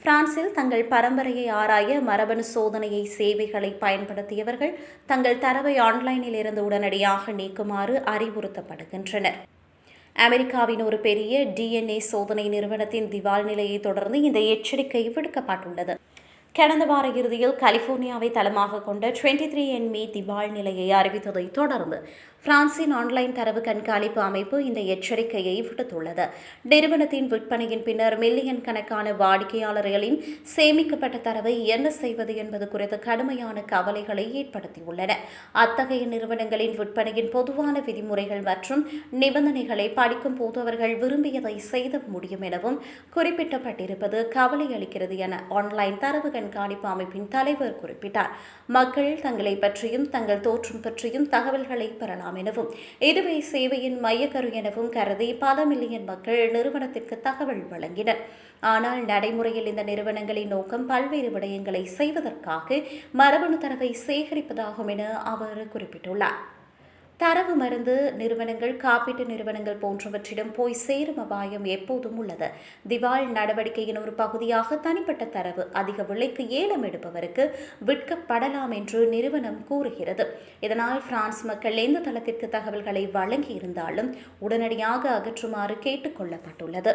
பிரான்சில் தங்கள் பரம்பரையை ஆராய மரபணு சோதனையை சேவைகளை பயன்படுத்தியவர்கள் தங்கள் தரவை ஆன்லைனில் இருந்து உடனடியாக நீக்குமாறு அறிவுறுத்தப்படுகின்றனர். அமெரிக்காவின் ஒரு பெரிய டிஎன்ஏ சோதனை நிறுவனத்தின் திவால் நிலையை தொடர்ந்து இந்த எச்சரிக்கை விடுக்கப்பட்டுள்ளது. கடந்த வார இறுதியில் கலிபோர்னியாவை தளமாக கொண்ட டுவெண்ட்டி த்ரீ என்மி திவால் நிலையை அறிவித்ததை தொடர்ந்து பிரான்சின் ஆன்லைன் தரவு கண்காணிப்பு அமைப்பு இந்த எச்சரிக்கையை விடுத்துள்ளது. நிறுவனத்தின் விற்பனையின் பின்னர் மில்லியன் கணக்கான வாடிக்கையாளர்களின் சேமிக்கப்பட்ட தரவை என்ன செய்வது என்பது குறித்து கடுமையான கவலைகளை ஏற்படுத்தியுள்ளன. அத்தகைய நிறுவனங்களின் விற்பனையின் பொதுவான விதிமுறைகள் மற்றும் நிபந்தனைகளை படிக்கும் போது அவர்கள் விரும்பியதை செய்த முடியும் எனவும் குறிப்பிட்டப்பட்டிருப்பது கவலை அளிக்கிறது என ஆன்லைன் தரவு கண்காணிப்பு அமைப்பின் தலைவர் குறிப்பிட்டார். மக்கள் தங்களை பற்றியும் தங்கள் தோற்றம் பற்றியும் தகவல்களை பெறலாம் எனவும் இதுவே சேவையின் மையக்கரு எனவும் கருதி பல மில்லியன் மக்கள் நிறுவனத்திற்கு தகவல் வழங்கினர். ஆனால் நடைமுறையில் இந்த நிறுவனங்களின் நோக்கம் பல்வேறு விடயங்களை செய்வதற்காக மரபணு தரவை சேகரிப்பதாகும் என அவர் குறிப்பிட்டுள்ளார். தரவு மருந்து நிறுவனங்கள் காப்பீட்டு நிறுவனங்கள் போன்றவற்றிடம் போய் சேரும் அபாயம் எப்போதும் உள்ளது. திவால் நடவடிக்கையின் ஒரு பகுதியாக தனிப்பட்ட தரவு அதிக விலைக்கு ஏலம் எடுப்பவருக்கு விற்கப்படலாம் என்று நிறுவனம் கூறுகிறது. இதனால் பிரான்ஸ் மக்கள் எந்த தளத்திற்கு தகவல்களை வழங்கியிருந்தாலும் உடனடியாக அகற்றுமாறு கேட்டுக்கொள்ளப்பட்டுள்ளது